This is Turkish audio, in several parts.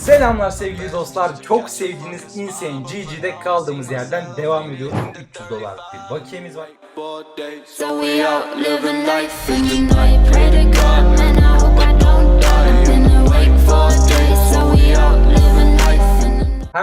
Selamlar sevgili dostlar. Çok sevdiğiniz Insane GG'de kaldığımız yerden devam ediyoruz. 300 dolar bir bakiyemiz var. So we out living life and you know pray to God Man I hope I don't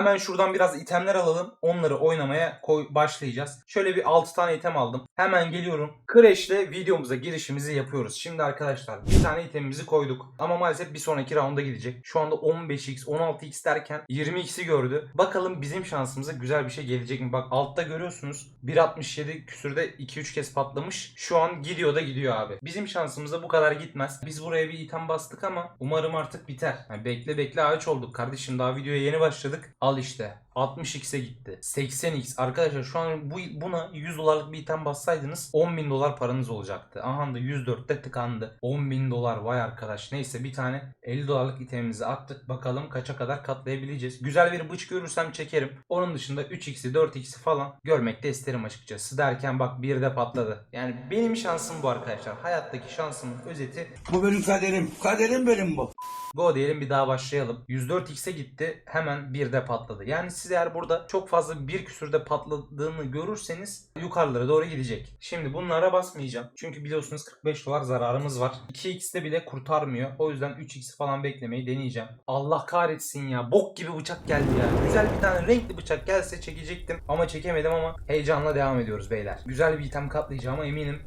Hemen şuradan biraz itemler alalım. Onları oynamaya koy başlayacağız. Şöyle bir 6 tane item aldım. Hemen geliyorum. Crash'le videomuza girişimizi yapıyoruz. Şimdi arkadaşlar bir tane itemimizi koyduk. Ama maalesef bir sonraki rounda gidecek. Şu anda 15x, 16x derken 20x'i gördü. Bakalım bizim şansımıza güzel bir şey gelecek mi? Bak altta görüyorsunuz. 1.67 küsürde 2-3 kez patlamış. Şu an gidiyor da gidiyor abi. Bizim şansımıza bu kadar gitmez. Biz buraya bir item bastık ama umarım artık biter. Yani bekle bekle ağaç olduk kardeşim. Daha videoya yeni başladık. Al işte. 60x'e gitti. 80x. Arkadaşlar şu an bu buna 100 dolarlık bir item bassaydınız 10 bin dolar paranız olacaktı. Aha da 104'te tıkandı. 10 bin dolar vay arkadaş. Neyse bir tane 50 dolarlık itemimizi attık. Bakalım kaça kadar katlayabileceğiz. Güzel bir bıç görürsem çekerim. Onun dışında 3x'i 4x'i falan görmek de isterim açıkçası. Derken bak bir de patladı. Yani benim şansım bu arkadaşlar. Hayattaki şansımın özeti Bu benim kaderim. Kaderim benim bu. Go diyelim bir daha başlayalım. 104x'e gitti hemen bir de patladı. Yani siz eğer burada çok fazla bir küsürde patladığını görürseniz yukarılara doğru gidecek. Şimdi bunlara basmayacağım. Çünkü biliyorsunuz 45 dolar zararımız var. 2x'de bile kurtarmıyor. O yüzden 3x falan beklemeyi deneyeceğim. Allah kahretsin ya. Bok gibi bıçak geldi ya. Güzel bir tane renkli bıçak gelse çekecektim. Ama çekemedim ama heyecanla devam ediyoruz beyler. Güzel bir item katlayacağıma eminim.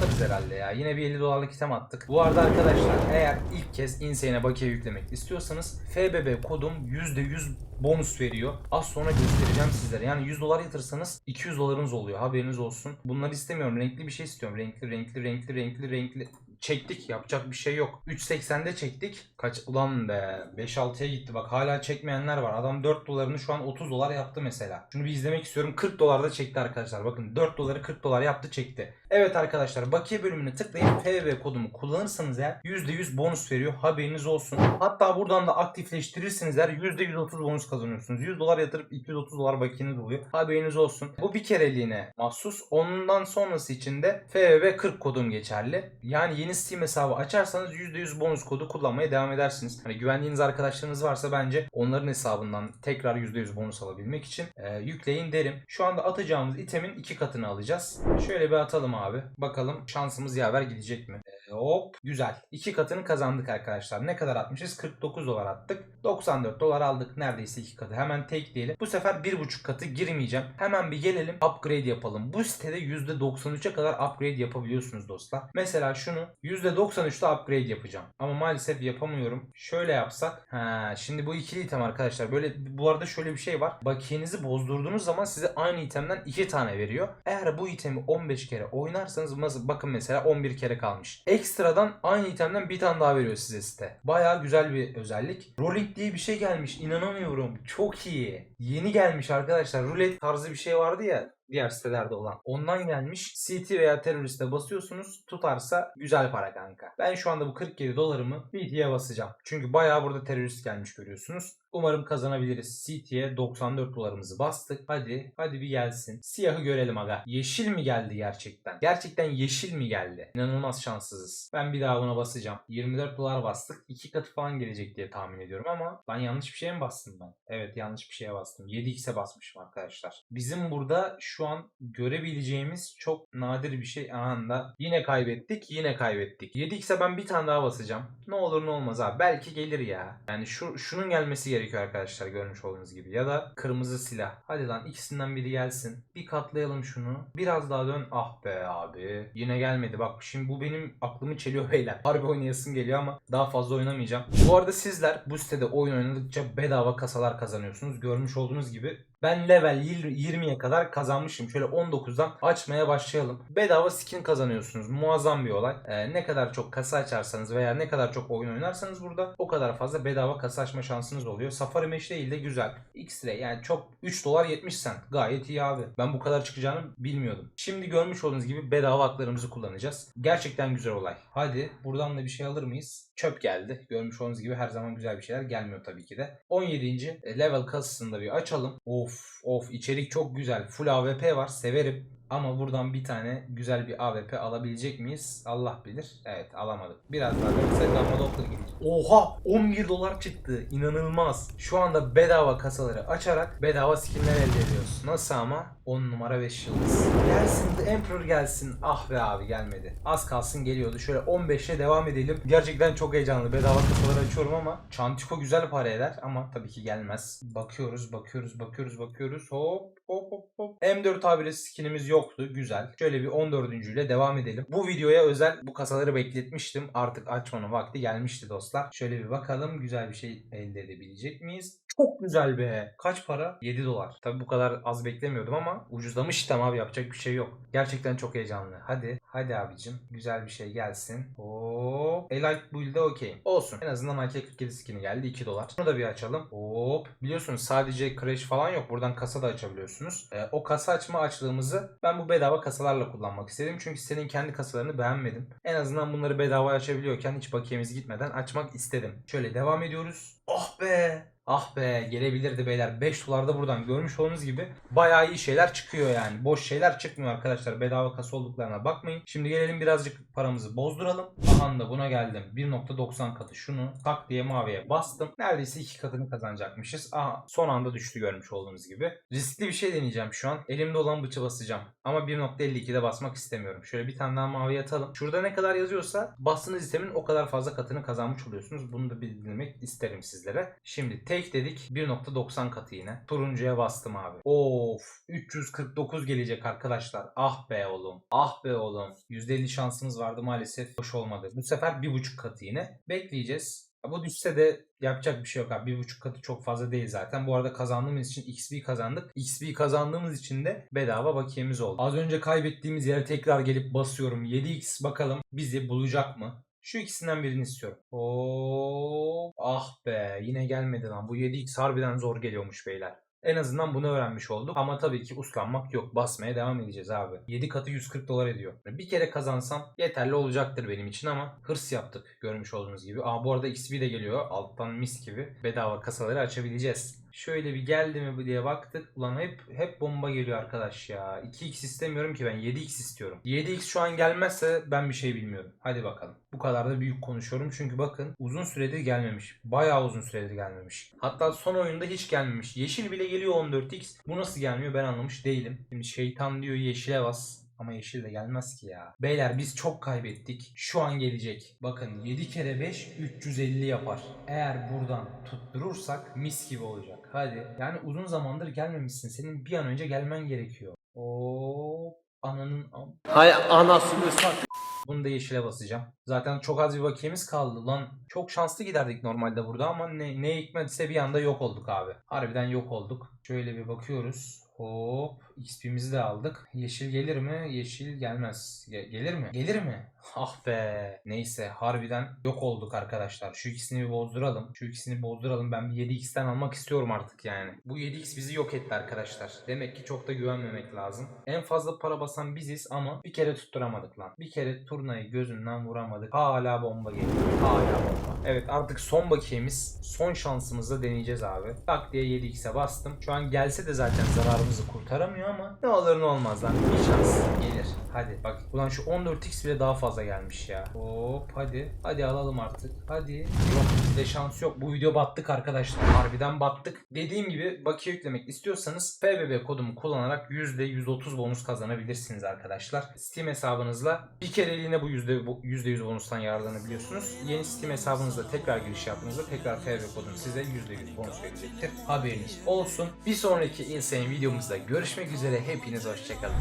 Katlarız herhalde ya. Yine bir 50 dolarlık item attık. Bu arada arkadaşlar eğer ilk kez Insane'e bakiye yüklemek istiyorsanız FBB kodum %100 bonus veriyor. Az sonra göstereceğim sizlere. Yani 100 dolar yatırsanız 200 dolarınız oluyor. Haberiniz olsun. Bunları istemiyorum. Renkli bir şey istiyorum. Renkli, renkli, renkli, renkli, renkli. Çektik. Yapacak bir şey yok. 3.80'de çektik. Kaç? Ulan be. 5-6'ya gitti. Bak hala çekmeyenler var. Adam 4 dolarını şu an 30 dolar yaptı mesela. Şunu bir izlemek istiyorum. 40 dolarda çekti arkadaşlar. Bakın 4 doları 40 dolar yaptı çekti. Evet arkadaşlar bakiye bölümüne tıklayıp FB kodumu kullanırsanız eğer %100 bonus veriyor. Haberiniz olsun. Hatta buradan da aktifleştirirseniz eğer %130 bonus kazanıyorsunuz. 100 dolar yatırıp 230 dolar bakiyeniz oluyor. Haberiniz olsun. Bu bir kereliğine mahsus. Ondan sonrası için de FB 40 kodum geçerli. Yani yeni Steam hesabı açarsanız %100 bonus kodu kullanmaya devam edersiniz. Hani güvendiğiniz arkadaşlarınız varsa bence onların hesabından tekrar %100 bonus alabilmek için e, yükleyin derim. Şu anda atacağımız itemin iki katını alacağız. Şöyle bir atalım abi. Bakalım şansımız yaver gidecek mi? E, hop güzel. İki katını kazandık arkadaşlar. Ne kadar atmışız? 49 dolar attık. 94 dolar aldık. Neredeyse iki katı. Hemen tek diyelim. Bu sefer bir buçuk katı girmeyeceğim. Hemen bir gelelim upgrade yapalım. Bu sitede %93'e kadar upgrade yapabiliyorsunuz dostlar. Mesela şunu %93'te upgrade yapacağım. Ama maalesef yapamıyorum. Şöyle yapsak. Ha, şimdi bu ikili item arkadaşlar. Böyle bu arada şöyle bir şey var. Bakiyenizi bozdurduğunuz zaman size aynı itemden iki tane veriyor. Eğer bu itemi 15 kere oynarsanız bakın mesela 11 kere kalmış. Ekstradan aynı itemden bir tane daha veriyor size site. Baya güzel bir özellik. Rolling diye bir şey gelmiş. İnanamıyorum. Çok iyi. Yeni gelmiş arkadaşlar. Rulet tarzı bir şey vardı ya diğer sitelerde olan. Ondan gelmiş. CT veya teröriste basıyorsunuz. Tutarsa güzel para kanka. Ben şu anda bu 47 dolarımı BT'ye basacağım. Çünkü bayağı burada terörist gelmiş görüyorsunuz. Umarım kazanabiliriz. CT'ye 94 dolarımızı bastık. Hadi, hadi bir gelsin. Siyahı görelim aga. Yeşil mi geldi gerçekten? Gerçekten yeşil mi geldi? İnanılmaz şanssızız. Ben bir daha buna basacağım. 24 dolar bastık. 2 katı falan gelecek diye tahmin ediyorum ama ben yanlış bir şeye mi bastım ben? Evet yanlış bir şeye bastım. 7x'e basmışım arkadaşlar. Bizim burada şu an görebileceğimiz çok nadir bir şey anında. Yine kaybettik, yine kaybettik. 7x'e ben bir tane daha basacağım. Ne olur ne olmaz abi. Belki gelir ya. Yani şu şunun gelmesi gerekiyor arkadaşlar görmüş olduğunuz gibi. Ya da kırmızı silah. Hadi lan ikisinden biri gelsin. Bir katlayalım şunu. Biraz daha dön. Ah be abi. Yine gelmedi. Bak şimdi bu benim aklımı çeliyor beyler. Harbi oynayasım geliyor ama daha fazla oynamayacağım. Bu arada sizler bu sitede oyun oynadıkça bedava kasalar kazanıyorsunuz. Görmüş olduğunuz gibi Ben level 20'ye kadar kazanmışım. Şöyle 19'dan açmaya başlayalım. Bedava skin kazanıyorsunuz. Muazzam bir olay. Ee, ne kadar çok kasa açarsanız veya ne kadar çok oyun oynarsanız burada o kadar fazla bedava kasa açma şansınız oluyor. Safari Mesh değil de güzel. X-Ray yani çok 3 dolar 70 cent. Gayet iyi abi. Ben bu kadar çıkacağını bilmiyordum. Şimdi görmüş olduğunuz gibi bedava haklarımızı kullanacağız. Gerçekten güzel olay. Hadi buradan da bir şey alır mıyız? Çöp geldi. Görmüş olduğunuz gibi her zaman güzel bir şeyler gelmiyor tabii ki de. 17. level kasasını da bir açalım. Of of içerik çok güzel. Full AWP var. Severim. Ama buradan bir tane güzel bir AWP alabilecek miyiz? Allah bilir. Evet alamadık. Biraz daha verirse Gamma Doppler gidecek. Oha! 11 dolar çıktı. İnanılmaz. Şu anda bedava kasaları açarak bedava skinler elde ediyoruz. Nasıl ama? 10 numara 5 yıldız. Gelsin The Emperor gelsin. Ah be abi gelmedi. Az kalsın geliyordu. Şöyle 15'e devam edelim. Gerçekten çok heyecanlı. Bedava kasaları açıyorum ama Çantiko güzel para eder ama tabii ki gelmez. Bakıyoruz, bakıyoruz, bakıyoruz, bakıyoruz. Hop hop hop hop. M4 tabiri skinimiz yoktu. Güzel. Şöyle bir 14. ile devam edelim. Bu videoya özel bu kasaları bekletmiştim. Artık açmanın vakti gelmişti dostlar. Şöyle bir bakalım güzel bir şey elde edebilecek miyiz? Çok güzel be. Kaç para? 7 dolar. Tabi bu kadar az beklemiyordum ama ucuzlamıştım abi yapacak bir şey yok. Gerçekten çok heyecanlı. Hadi. Hadi abicim. Güzel bir şey gelsin. Hop. Elite build'e okey. Olsun. En azından AK-47 skin'i geldi. 2 dolar. Bunu da bir açalım. Hop. Biliyorsunuz sadece crash falan yok. Buradan kasa da açabiliyorsunuz. Ee, o kasa açma açlığımızı ben bu bedava kasalarla kullanmak istedim. Çünkü senin kendi kasalarını beğenmedim. En azından bunları bedava açabiliyorken hiç bakiyemiz gitmeden açmak istedim. Şöyle devam ediyoruz. Oh be. Ah be gelebilirdi beyler. 5 dolarda buradan görmüş olduğunuz gibi bayağı iyi şeyler çıkıyor yani. Boş şeyler çıkmıyor arkadaşlar. Bedava kasa olduklarına bakmayın. Şimdi gelelim birazcık paramızı bozduralım. Aha da buna geldim. 1.90 katı şunu tak diye maviye bastım. Neredeyse iki katını kazanacakmışız. Aha son anda düştü görmüş olduğunuz gibi. Riskli bir şey deneyeceğim şu an. Elimde olan bıçı basacağım. Ama 1.52'de basmak istemiyorum. Şöyle bir tane daha mavi atalım. Şurada ne kadar yazıyorsa bastığınız istemin o kadar fazla katını kazanmış oluyorsunuz. Bunu da bildirmek isterim sizlere. Şimdi tek dedik 1.90 katı yine. Turuncuya bastım abi. Of 349 gelecek arkadaşlar. Ah be oğlum. Ah be oğlum. %50 şansımız vardı maalesef. Hoş olmadı. Bu sefer 1.5 katı yine. Bekleyeceğiz. Bu düşse de yapacak bir şey yok abi. Bir buçuk katı çok fazla değil zaten. Bu arada kazandığımız için XP kazandık. XP kazandığımız için de bedava bakiyemiz oldu. Az önce kaybettiğimiz yere tekrar gelip basıyorum. 7x bakalım bizi bulacak mı? Şu ikisinden birini istiyorum. Oo, ah be yine gelmedi lan. Bu 7x harbiden zor geliyormuş beyler. En azından bunu öğrenmiş olduk. Ama tabii ki uslanmak yok. Basmaya devam edeceğiz abi. 7 katı 140 dolar ediyor. Bir kere kazansam yeterli olacaktır benim için ama hırs yaptık görmüş olduğunuz gibi. Aa bu arada XP de geliyor. Alttan mis gibi bedava kasaları açabileceğiz. Şöyle bir geldi mi diye baktık. Ulan hep hep bomba geliyor arkadaş ya. 2x istemiyorum ki ben 7x istiyorum. 7x şu an gelmezse ben bir şey bilmiyorum. Hadi bakalım. Bu kadar da büyük konuşuyorum çünkü bakın uzun süredir gelmemiş. Bayağı uzun süredir gelmemiş. Hatta son oyunda hiç gelmemiş. Yeşil bile geliyor 14x. Bu nasıl gelmiyor ben anlamış değilim. Şimdi şeytan diyor yeşile bas. Ama yeşil de gelmez ki ya. Beyler biz çok kaybettik. Şu an gelecek. Bakın 7 kere 5 350 yapar. Eğer buradan tutturursak mis gibi olacak. Hadi. Yani uzun zamandır gelmemişsin. Senin bir an önce gelmen gerekiyor. Oo ananın am- Hay anasını sat. bunu da yeşile basacağım. Zaten çok az bir vakiyemiz kaldı lan. Çok şanslı giderdik normalde burada ama ne, ne hikmetse bir anda yok olduk abi. Harbiden yok olduk. Şöyle bir bakıyoruz. Hop XP'mizi de aldık. Yeşil gelir mi? Yeşil gelmez. Ge- gelir mi? Gelir mi? Ah be. Neyse harbiden yok olduk arkadaşlar. Şu ikisini bir bozduralım. Şu ikisini bozduralım. Ben bir 7x'ten almak istiyorum artık yani. Bu 7x bizi yok etti arkadaşlar. Demek ki çok da güvenmemek lazım. En fazla para basan biziz ama bir kere tutturamadık lan. Bir kere turnayı gözünden vuramadık. Hala bomba geliyor. Hala bomba. Evet artık son bakiyemiz. Son şansımızla deneyeceğiz abi. Tak diye 7x'e bastım. Şu an gelse de zaten zararımızı kurtaramıyor ama ne olur ne olmaz lan. Bir şans gelir. Hadi bak. Ulan şu 14x bile daha fazla gelmiş ya. Hop hadi. Hadi alalım artık. Hadi. Yok bizde şans yok. Bu video battık arkadaşlar. Harbiden battık. Dediğim gibi bakiye yüklemek istiyorsanız FBB kodumu kullanarak %130 bonus kazanabilirsiniz arkadaşlar. Steam hesabınızla bir kereliğine bu %, bu %100 bonustan yararlanabiliyorsunuz. Yeni Steam hesabınızla tekrar giriş yaptığınızda tekrar FB kodum size %100 bonus verecektir. Haberiniz olsun. Bir sonraki Insane videomuzda görüşmek üzere. Hepiniz hoşçakalın.